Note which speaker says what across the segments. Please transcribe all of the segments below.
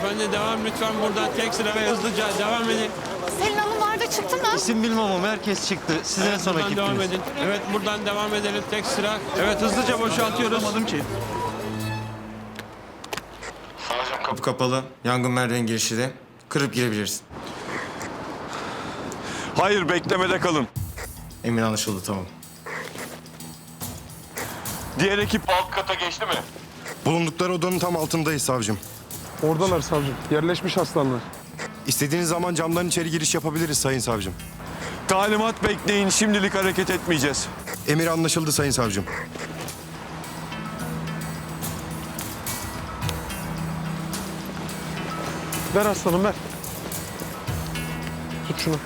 Speaker 1: Hanımefendi devam lütfen buradan tek sıra ve hızlıca devam edin.
Speaker 2: Selin Hanım vardı çıktı mı?
Speaker 3: İsim bilmem ama herkes çıktı. Siz en
Speaker 1: Evet,
Speaker 3: son
Speaker 1: buradan devam edin. Evet buradan devam edelim tek sıra. Evet hızlıca boşaltıyoruz.
Speaker 3: ki.
Speaker 4: Kapı kapalı. Yangın merdiven girişi de. Kırıp girebilirsin.
Speaker 5: Hayır beklemede kalın.
Speaker 4: Emin anlaşıldı tamam.
Speaker 5: Diğer ekip alt kata geçti mi?
Speaker 6: Bulundukları odanın tam altındayız savcım.
Speaker 7: Oradalar savcım. Yerleşmiş aslanlar.
Speaker 6: İstediğiniz zaman camdan içeri giriş yapabiliriz sayın savcım.
Speaker 5: Talimat bekleyin şimdilik hareket etmeyeceğiz.
Speaker 6: Emir anlaşıldı sayın savcım.
Speaker 7: Ver aslanım ver. Tut şunu.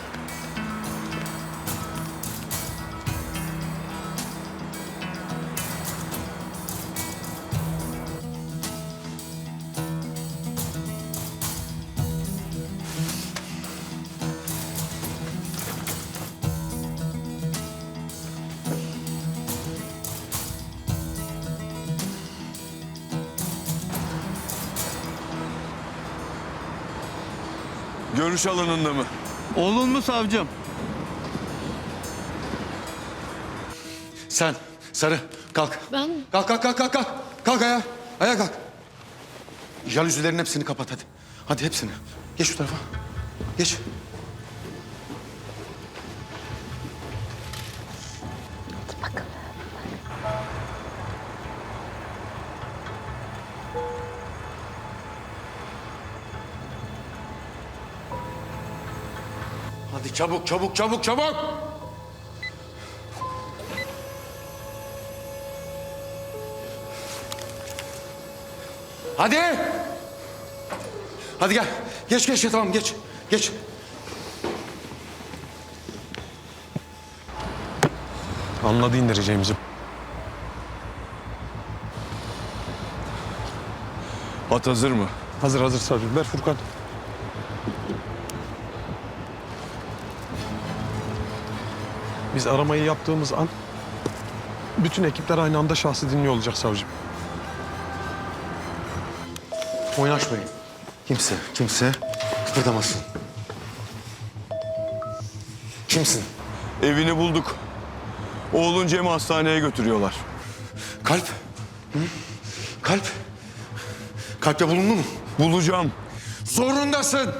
Speaker 5: Görüş alanında mı?
Speaker 3: Oğlun mu savcım?
Speaker 8: Sen sarı kalk.
Speaker 2: Ben
Speaker 8: Kalk kalk kalk kalk kalk. Kalk ayağa. Ayağa kalk. Jalüzilerin hepsini kapat hadi. Hadi hepsini. Geç şu tarafa. Geç. Hadi çabuk çabuk çabuk çabuk. Hadi. Hadi gel. Geç geç ya tamam geç. Geç.
Speaker 7: Anladı indireceğimizi.
Speaker 5: At hazır mı?
Speaker 7: Hazır hazır savcım. Ver Furkan. Biz aramayı yaptığımız an bütün ekipler aynı anda şahsı dinliyor olacak savcım.
Speaker 8: Oynaşmayın. Kimse, kimse kıpırdamasın. Kimsin?
Speaker 5: Evini bulduk. Oğlun Cem'i hastaneye götürüyorlar.
Speaker 8: Kalp. Hı? Kalp. Kalpte bulundu mu?
Speaker 5: Bulacağım.
Speaker 8: Zorundasın.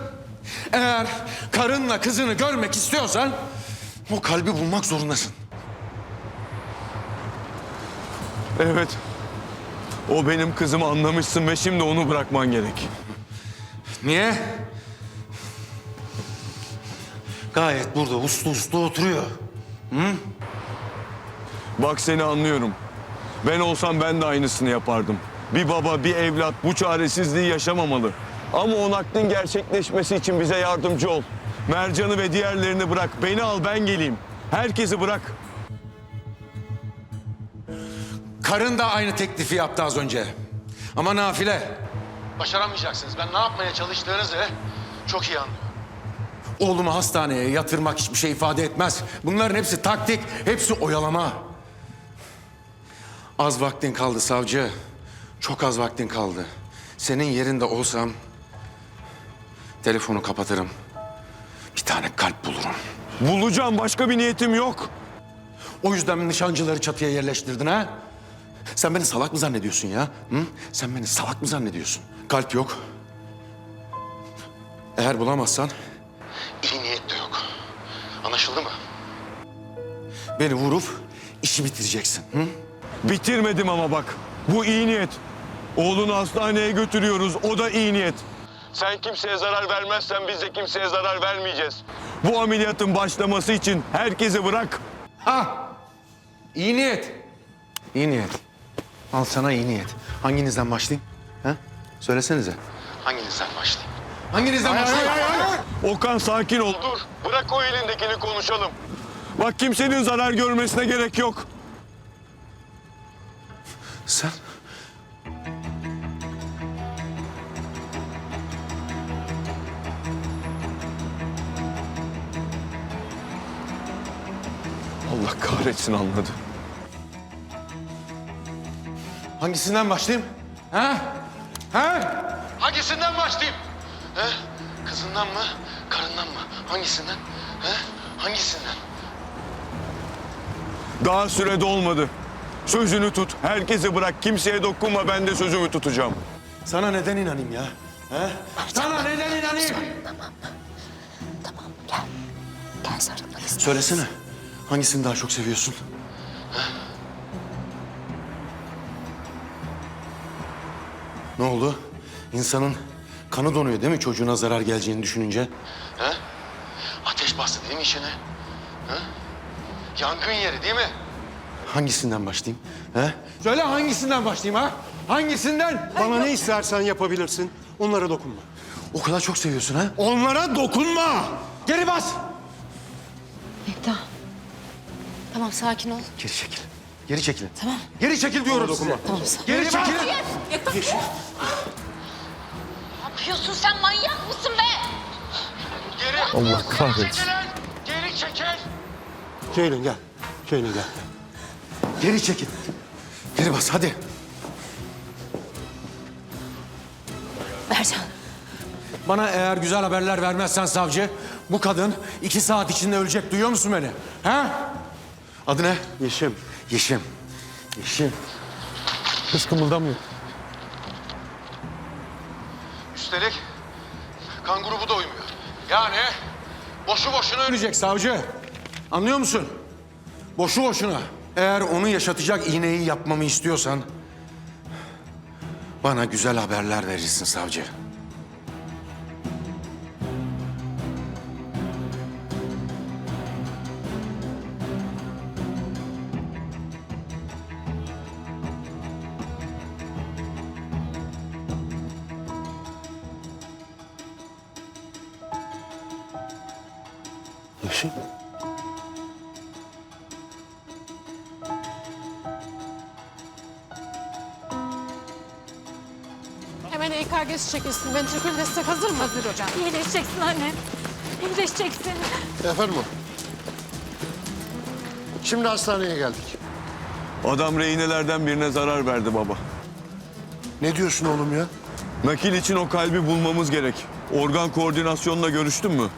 Speaker 8: Eğer karınla kızını görmek istiyorsan o kalbi bulmak zorundasın.
Speaker 5: Evet. O benim kızımı anlamışsın ve şimdi onu bırakman gerek.
Speaker 8: Niye? Gayet burada uslu uslu oturuyor.
Speaker 5: Bak seni anlıyorum. Ben olsam ben de aynısını yapardım. Bir baba, bir evlat bu çaresizliği yaşamamalı. Ama o naklin gerçekleşmesi için bize yardımcı ol. Mercan'ı ve diğerlerini bırak. Beni al ben geleyim. Herkesi bırak.
Speaker 8: Karın da aynı teklifi yaptı az önce. Ama nafile. Başaramayacaksınız. Ben ne yapmaya çalıştığınızı çok iyi anlıyorum. Oğlumu hastaneye yatırmak hiçbir şey ifade etmez. Bunların hepsi taktik, hepsi oyalama. Az vaktin kaldı savcı. Çok az vaktin kaldı. Senin yerinde olsam telefonu kapatırım. Bir tane kalp bulurum.
Speaker 5: Bulacağım. Başka bir niyetim yok.
Speaker 8: O yüzden nişancıları çatıya yerleştirdin ha? Sen beni salak mı zannediyorsun ya? Hı? Sen beni salak mı zannediyorsun? Kalp yok. Eğer bulamazsan... iyi niyet de yok. Anlaşıldı mı? Beni vurup işi bitireceksin. Hı?
Speaker 5: Bitirmedim ama bak. Bu iyi niyet. Oğlunu hastaneye götürüyoruz. O da iyi niyet. Sen kimseye zarar vermezsen biz de kimseye zarar vermeyeceğiz. Bu ameliyatın başlaması için herkesi bırak.
Speaker 8: Ha! İyi niyet. İyi niyet. Al sana iyi niyet. Hanginizden başlayayım? Ha? Söylesenize. Hanginizden başlayayım? Hanginizden başlayayım?
Speaker 5: Okan sakin ol. Dur. Bırak o elindekini konuşalım. Bak kimsenin zarar görmesine gerek yok.
Speaker 8: Sen?
Speaker 5: Allah kahretsin anladı.
Speaker 8: Hangisinden başlayayım? Ha? Ha? Hangisinden başlayayım? He? Kızından mı? Karından mı? Hangisinden? He? Hangisinden?
Speaker 5: Daha sürede olmadı. Sözünü tut. Herkese bırak. Kimseye dokunma. Ben de sözümü tutacağım.
Speaker 8: Sana neden inanayım ya? He? Sana neden inanayım?
Speaker 2: Tamam gel. Gel sarılmak istiyorum.
Speaker 8: Söylesene. Hangisini daha çok seviyorsun? Ne oldu? İnsanın kanı donuyor değil mi çocuğuna zarar geleceğini düşününce? He? Ateş bastı değil mi işine? He? Yangın yeri değil mi? Hangisinden başlayayım? He? Söyle hangisinden başlayayım ha? Hangisinden?
Speaker 6: Bana ne istersen yapabilirsin. Onlara dokunma.
Speaker 8: O kadar çok seviyorsun ha?
Speaker 6: Onlara dokunma!
Speaker 8: Geri bas!
Speaker 2: Yekta. Tamam sakin ol.
Speaker 8: Geri çekil. Geri çekilin.
Speaker 2: Tamam.
Speaker 8: Geri çekil diyorum size.
Speaker 2: Tamam sakin.
Speaker 8: Geri çekilin.
Speaker 2: Yekta. Ne yapıyorsun sen manyak mısın be?
Speaker 8: Geri.
Speaker 3: Allah kahretsin.
Speaker 8: Geri çekil.
Speaker 6: Ceylin gel. Ceylin gel.
Speaker 8: Geri çekil. Geri bas hadi.
Speaker 2: Mercan.
Speaker 8: Bana eğer güzel haberler vermezsen savcı, bu kadın iki saat içinde ölecek. Duyuyor musun beni? Ha? Adı ne?
Speaker 6: Yeşim.
Speaker 8: Yeşim. Yeşim.
Speaker 7: Kız kımıldamıyor.
Speaker 8: Üstelik kan grubu da uymuyor. Yani boşu boşuna ölecek savcı. Anlıyor musun? Boşu boşuna. Eğer onu yaşatacak iğneyi yapmamı istiyorsan... ...bana güzel haberler verirsin savcı.
Speaker 6: Yeşim.
Speaker 9: Hemen EKG'si çekilsin. Ventrikül destek hazır mı? Hazır hocam.
Speaker 2: İyileşeceksin anne. İyileşeceksin.
Speaker 10: Efendim o. Şimdi hastaneye geldik.
Speaker 5: Adam rehinelerden birine zarar verdi baba.
Speaker 10: Ne diyorsun oğlum ya?
Speaker 5: Nakil için o kalbi bulmamız gerek. Organ koordinasyonla görüştün mü?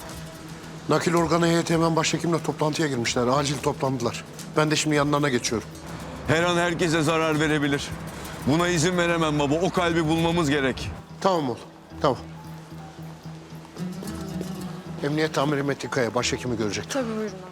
Speaker 10: Nakil organı heyeti hemen başhekimle toplantıya girmişler. Acil toplandılar. Ben de şimdi yanlarına geçiyorum.
Speaker 5: Her an herkese zarar verebilir. Buna izin veremem baba. O kalbi bulmamız gerek.
Speaker 10: Tamam oğlum. Tamam. Emniyet amiri Metin Kaya başhekimi görecek.
Speaker 9: Tabii buyurun.